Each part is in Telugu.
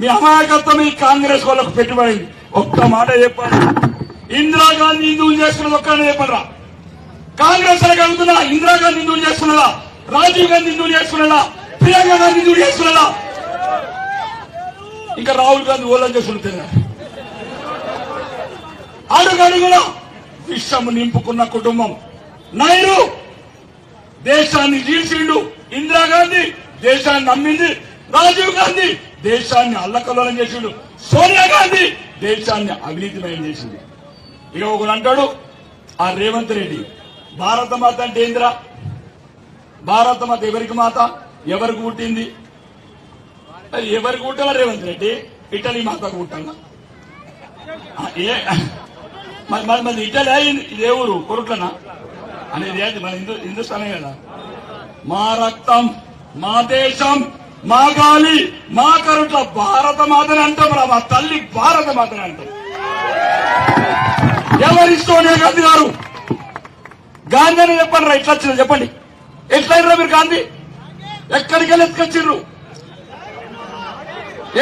మీ అమాయకత్వం ఈ కాంగ్రెస్ వాళ్ళకు పెట్టుబడింది. ఒక్క మాట చెప్పాలి. ఇందిరాగాంధీ హిందువులు చేసుకున్నది ఒక్కనే చెప్పరా కాంగ్రెస్ వాళ్ళకి అడుగుతున్నా ఇందిరాగాంధీ హిందువులు చేసుకున్నదా రాజీవ్ గాంధీ హిందువులు చేసుకున్నదా ప్రియాంక గాంధీ హిందువులు చేసుకున్నదా ఇంకా రాహుల్ గాంధీ ఓలం చేసుకుంటున్నా అడుగడుగునా విషం నింపుకున్న కుటుంబం. నాయుడు దేశాన్ని చీల్చిండు ఇందిరాగాంధీ దేశాన్ని నమ్మింది. రాజీవ్ గాంధీ దేశాన్ని అల్లకల్లోలం చేసిండు. సోనియా గాంధీ దేశాన్ని అవినీతిమయం చేసింది ఇక ఒకడు అంటాడు ఆ రేవంత్ రెడ్డి భారత మాత అంటే ఏందిరా? భారత మాత ఎవరికి మాత? ఎవరికి పుట్టింది? ఎవరికి పుట్టాలా రేవంత్ రెడ్డి? ఇటలీ మాతకు పుట్టాలా ఏ? మరి మరి ఇటలీ ఇదే ఊరు కొరుట్లనా? అనేది మన హిందూ హిందుస్థానే కదా. మా రక్తం మా దేశం మా గాలి మా కరుట్ల భారత మాతని అంటాం రా మా తల్లి భారత మాతని అంటాం ఎవరి సోనియా గాంధీ గారు? గాంధీ అని చెప్పండి రా ఎట్లా వచ్చిందో చెప్పండి. ఎట్లా అయినరా మీరు గాంధీ? ఎక్కడికి వెళ్ళి ఎత్తుకొచ్చిర్రు?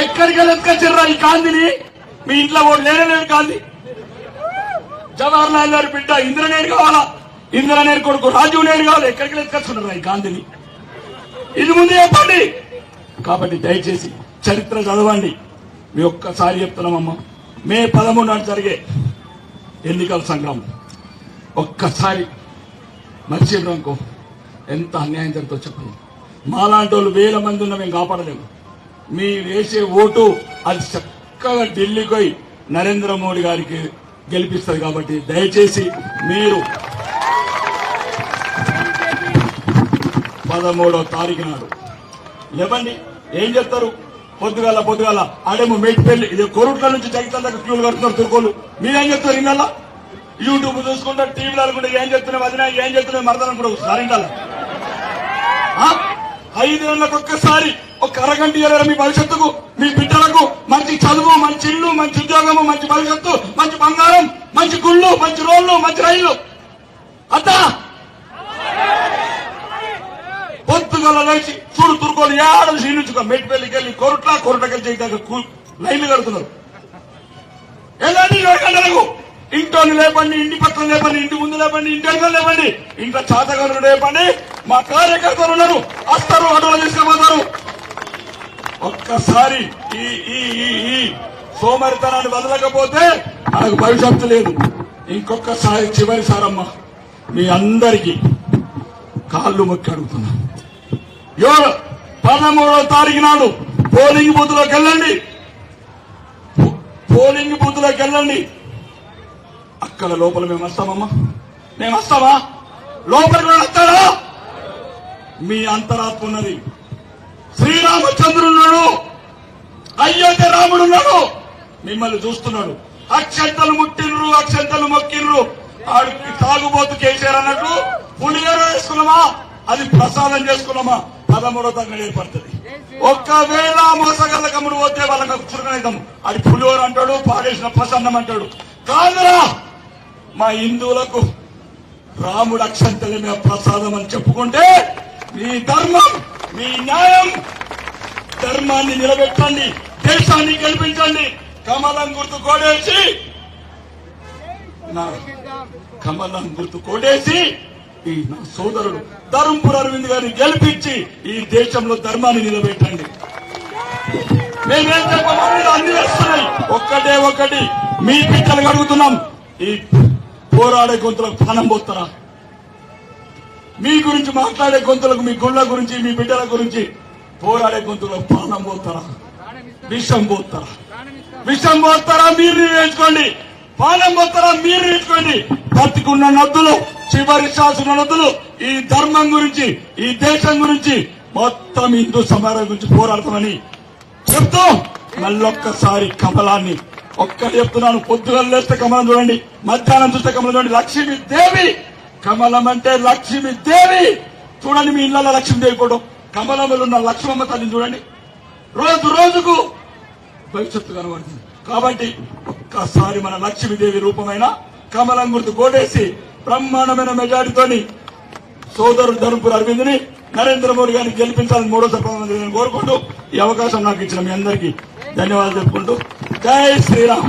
ఎక్కడికి వెళ్ళి ఎత్తుకొచ్చిర్రా ఈ గాంధీని? మీ ఇంట్లో ఓటు లేనే లేదు గాంధీ. జవహర్ లాల్ గారి బిడ్డ ఇంద్రనేని కావాలా? ఇంద్రనేని కొడుకు రాజీవ్ నేని కావాలి? ఎక్కడికి ఎత్తుకొచ్చున్నారు ఈ గాంధీని? ఇది ముందు చెప్పండి. కాబట్టి దయచేసి చరిత్ర చదవండి. మీ ఒక్కసారి చెప్తున్నామమ్మా మే పదమూడు నాడు జరిగే ఎన్నికల సంగ్రామం. ఒక్కసారి మర్చిపోయామనుకో ఎంత అన్యాయం జరుగుతుందో చెప్పండి. మాలాంటి వాళ్ళు వేల మంది ఉన్న మేము కాపాడలేము. మీరు వేసే ఓటు అది చక్కగా ఢిల్లీకి పోయి నరేంద్ర మోడీ గారికి గెలిపిస్తారు కాబట్టి దయచేసి మీరు పదమూడో తారీఖు నాడు లేవండి. ఏం చెప్తారు పొద్దుగాల పొద్దుగాల అదేమో మేటిపల్లి ఇది కొరుట్ల నుంచి జగితాల దగ్గర క్యూలు కడుతున్నారు తుర్కోలు. మీరేం చెప్తారు ఇన్నాళ్ళ? యూట్యూబ్ చూసుకుంటా టీవీలో అనుకుంటే ఏం చెప్తున్నా వదినా ఏం చెప్తున్నా మరదలు కూడా సరిండాల ఐదు నెలలకు ఒక్కసారి ఒక అరగంట ఇయ్యారా మీ భవిష్యత్తుకు? మీ బిడ్డలకు మంచి చదువు మంచి ఇల్లు మంచి ఉద్యోగము మంచి భవిష్యత్తు మంచి బంగారం మంచి గుళ్ళు మంచి రోడ్లు మంచి రైళ్ళు అద్దా పొత్తుగల లేచి చూడు తురుకోలు ఏడ క్షీణించుకో. మెట్టిపల్లికి వెళ్ళి కొరట్ల కొరటకెళ్ళి చేయడానికి లైన్లు కడుతున్నారు. ఎలాంటి ఇరవై ఇంట్లోని లేపండి ఇంటి పక్కన లేపండి ఇంటి ముందు లేపండి ఇంటి వెనుక లేపండి. ఇంట్లో చాతగారు లేపండి. మా కార్యకర్తలు ఉన్నారు. వస్తారు అడవులు తీసుకుపోతారు. ఒక్కసారి ఈ ఈ ఈ ఈ సోమరితనాన్ని వదలకపోతే నాకు భవిష్యత్తు లేదు. ఇంకొకసారి చివరిసారమ్మా మీ అందరికీ కాళ్ళు మొక్కి అడుగుతున్నా. ఎవరు పదమూడవ తారీఖు నాడు పోలింగ్ బూత్లోకి వెళ్ళండి. పోలింగ్ బూత్లోకి వెళ్ళండి. అక్కడ లోపల మేము వస్తామమ్మా. మేము వస్తామా? లోపలికి వస్తాడా మీ అంతరాత్మ ఉన్నది. శ్రీరామచంద్రుడు ఉన్నాడు అయోధ్య రాముడు ఉన్నాడు. మిమ్మల్ని చూస్తున్నాడు. అక్షంతలు ముట్టినరు అక్షంతలు మొక్కినరు ఆడికి తాగుబోతు కేసీఆర్ అన్నట్టు పులిహోర వేసుకున్నామా? అది ప్రసాదం చేసుకున్నామా? పదమూడో తరగతి ఏర్పడుతుంది. ఒక్కవేళ మోసగల్ల కమ్ముడు పోతే వాళ్ళకి చురుకనైతాం అది పులిహోర అంటాడు పాడేసిన ప్రసన్నం అంటాడు. కాదురా! మా హిందువులకు రాముడు అక్షంతలే మీద ప్రసాదం అని చెప్పుకుంటే మీ ధర్మం మీ న్యాయం ధర్మాన్ని నిలబెట్టండి దేశాన్ని గెలిపించండి కమలం గుర్తు కోడేసి కమలం గుర్తు కోడేసి ఈ నా సోదరుడు ధర్మపుర అరవింద్ గారిని గెలిపించి ఈ దేశంలో ధర్మాన్ని నిలబెట్టండి. మేమేం చెప్పమని అన్ని వేస్తున్నాయి ఒక్కటే ఒకటి మీ బిడ్డలు అడుగుతున్నాం ఈ పోరాడే గొంతులకు ప్రాణం పోతారా మీ గురించి మాట్లాడే గొంతులకు మీ గుళ్ళ గురించి మీ బిడ్డల గురించి పోరాడే గొంతులకు ప్రాణం పోతారా విషం పోతారా విషం పోతారా మీరు నిర్ణయించుకోండి పాలెం పోతారా మీరు ఇచ్చుకోండి బతికున్న నద్దులు చివరి శాసన నద్దులు ఈ ధర్మం గురించి ఈ దేశం గురించి మొత్తం హిందూ సమాజం గురించి పోరాడతామని చెప్తూ మళ్ళొక్కసారి కమలాన్ని ఒక్క చెప్తున్నాను. పొద్దుగా లేస్తే కమలం చూడండి మధ్యాహ్నం చూస్తే కమలం చూడండి. లక్ష్మీదేవి కమలం అంటే లక్ష్మీదేవి. చూడండి మీ ఇళ్ళలో లక్ష్మీదేవి కూడా కమలంలో ఉన్న లక్ష్మమ్మ తల్లిని చూడండి. రోజు రోజుకు భవిష్యత్తు కనబడుతుంది. కాబట్టి ఒక్కసారి మన లక్ష్మీదేవి రూపమైన కమలం గుర్తు కోటేసి బ్రహ్మాండమైన మెజారిటీతోని సోదరుడు ధర్మపురి అరవింద్ని నరేంద్ర మోడీ గారిని గెలిపించాలని మూడోసారి ప్రధానమంత్రి గారిని కోరుకుంటూ ఈ అవకాశం నాకు ఇచ్చిన మీ అందరికీ ధన్యవాదాలు చెప్పుకుంటూ జై శ్రీరామ్.